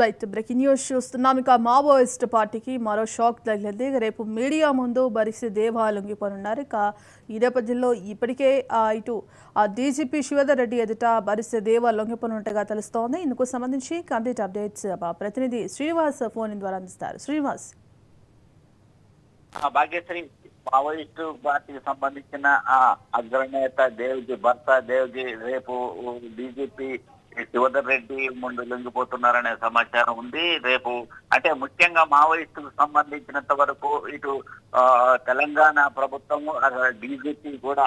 Right breaking news చూస్తున్నాం ఇక Maoist పార్టీకి మరో షాక్ తగిలింది. రేపు మీడియా ముందు బరిసి దేవా లొంగిపోనున్నారు ఇక ఈ నేపథ్యంలో ఇప్పటికే ఇటు ఆ డీజీపీ శివధర్ రెడ్డి ఎదుట బరిసి దేవా లొంగిపోనున్నట్టుగా తెలుస్తోంది. ఇందుకు సంబంధించి కంప్లీట్ అప్డేట్స్ మా ప్రతినిధి శ్రీనివాస్ ఫోన్ ద్వారా అందిస్తారు. శ్రీనివాస్. ఆ భాగ్యశ్రీ మావోయిస్టు పార్టీకి సంబంధించిన అగ్రనేత దేవ్జీ భర్త దేవ్జీ రేపు డీజీపీ శివధర్ రెడ్డి ముందు లొంగిపోతున్నారనే సమాచారం ఉంది. రేపు అంటే ముఖ్యంగా మావోయిస్టుకు సంబంధించినంత వరకు ఇటు ఆ, తెలంగాణ ప్రభుత్వం బీజేపీ కూడా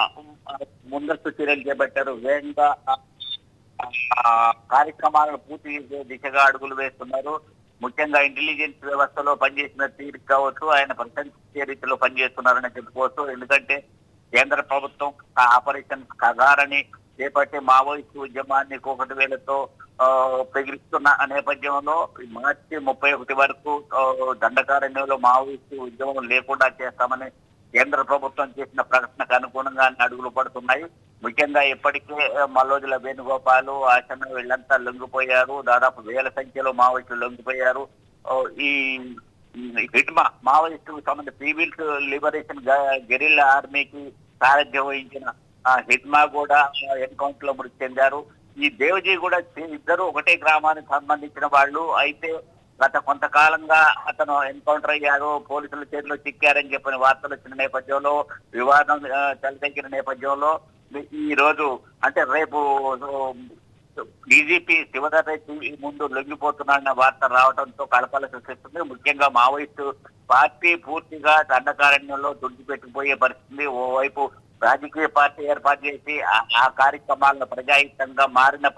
ముందస్తు చర్యలు చేపట్టారు. వేగంగా ఆ, కార్యక్రమాలను పూర్తి చేసే దిశగా అడుగులు వేస్తున్నారు. ముఖ్యంగా ఇంటెలిజెన్స్ వ్యవస్థలో పనిచేసిన తీరు కావచ్చు ఆయన ప్రశంసించే రీతిలో పనిచేస్తున్నారని చెప్పుకోవచ్చు. ఎందుకంటే కేంద్ర ప్రభుత్వం ఆ ఆపరేషన్ కగారని చేపట్టే మావోయిస్టు ఉద్యమాన్ని ఒకటి వేలతో ప్రగిలిస్తున్న నేపథ్యంలో మార్చి ముప్పై ఒకటి వరకు దండకారణ్యంలో మావోయిస్టు ఉద్యమం లేకుండా చేస్తామని కేంద్ర ప్రభుత్వం చేసిన ప్రకటనకు అనుగుణంగా అడుగులు పడుతున్నాయి. ముఖ్యంగా ఇప్పటికే మల్లోజుల వేణుగోపాలు ఆశన వీళ్ళంతా లొంగిపోయారు. దాదాపు వేల సంఖ్యలో మావోయిస్టులు లొంగిపోయారు. ఈ ఈ మావోయిస్టుకు మావోయిస్టు సంబంధ పీపుల్స్ లిబరేషన్ గెరిల్లా ఆర్మీకి సారథ్యం వహించిన హిడ్మా హిట్మా కూడా ఎన్కౌంటర్లో మృతి చెందారు. ఈ దేవజీ కూడా ఇద్దరు ఒకటే గ్రామానికి సంబంధించిన వాళ్ళు. అయితే గత కొంతకాలంగా అతను ఎన్కౌంటర్ అయ్యారు. పోలీసుల చేతిలో చిక్కారని చెప్పిన వార్తలు వచ్చిన నేపథ్యంలో వివాదం ఆ, నేపథ్యంలో ఈ రోజు అంటే రేపు డీజీపీ శివధర్ రెడ్డి ముందు లొంగిపోతున్నాడన్న వార్త రావడంతో కలపల సృష్టిస్తుంది. ముఖ్యంగా మావోయిస్టు పార్టీ పూర్తిగా దండకారణ్యంలో దుడిచిపెట్టిపోయే పరిస్థితి. ఓవైపు రాజకీయ పార్టీ ఏర్పాటు చేసి ఆ- కార్యక్రమాల్లో కార్యక్రమాలను ప్రజాయుక్తంగా మారిన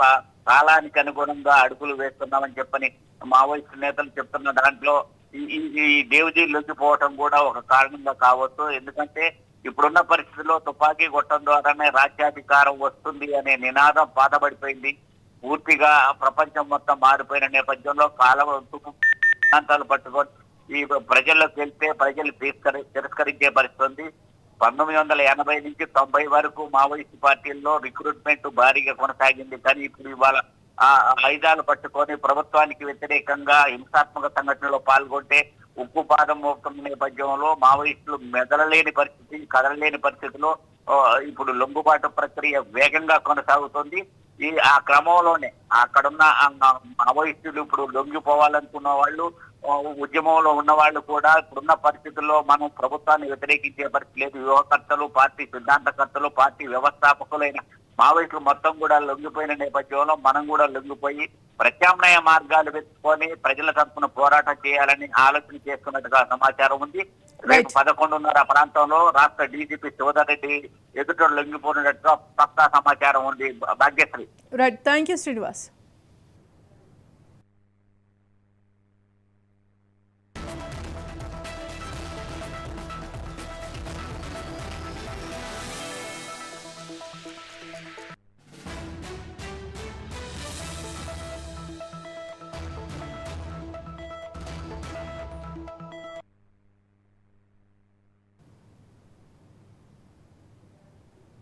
కాలానికి అనుగుణంగా అడుగులు వేస్తున్నామని చెప్పని మావోయిస్టు నేతలు చెప్తున్న దాంట్లో ఈ ఈ- ఈ దేవజీ లొంగిపోవటం కూడా ఒక కారణంగా కావచ్చు. ఎందుకంటే ఇప్పుడున్న పరిస్థితుల్లో తుపాకీ కొట్టడం ద్వారానే రాజ్యాధికారం వస్తుంది అనే నినాదం బాధపడిపోయింది పూర్తిగా ప్రపంచం మొత్తం మారిపోయిన నేపథ్యంలో కాలం ప్రాంతాలు పట్టుకొని ఈ ప్రజల్లోకి వెళ్తే ప్రజలు తిరస్కరించే పరిస్థితి ఉంది. పంతొమ్మిది వందల ఎనభై నుంచి తొంభై వరకు మావోయిస్ట్ పార్టీల్లో రిక్రూట్మెంట్ భారీగా కొనసాగింది. కానీ ఇప్పుడు ఇవాళ ఆ ఆయుధాలు పట్టుకొని ప్రభుత్వానికి వ్యతిరేకంగా హింసాత్మక సంఘటనలో పాల్గొంటే ఉక్కు పాదం మోపడం నేపథ్యంలో మావోయిస్టులు మెదలలేని పరిస్థితి కదలలేని పరిస్థితిలో ఇప్పుడు లొంగుబాటు ప్రక్రియ వేగంగా కొనసాగుతుంది. ఈ ఆ క్రమంలోనే అక్కడున్న ఆ మావోయిస్టులు ఇప్పుడు లొంగిపోవాలనుకున్న వాళ్ళు ఉద్యమంలో ఉన్న వాళ్ళు కూడా ఇప్పుడున్న పరిస్థితుల్లో మనం ప్రభుత్వాన్ని వ్యతిరేకించే పరిస్థితి లేదు. యువకర్తలు పార్టీ సిద్ధాంతకర్తలు పార్టీ వ్యవస్థాపకులైన మావోయిస్టులు మొత్తం కూడా లొంగిపోయిన నేపథ్యంలో మనం కూడా లొంగిపోయి ప్రత్యామ్నాయ మార్గాలు వెతుక్కొని ప్రజల తరఫున పోరాటం చేయాలని ఆలోచన చేస్తున్నట్టుగా సమాచారం ఉంది. రేపు. పదకొండున్నర ప్రాంతంలో రాష్ట్ర డీజీపీ శివధర్ రెడ్డి ఎదుట లొంగిపోయినట్టుగా పక్కా సమాచారం ఉంది. Bhagyashree. Right thank you Srinivas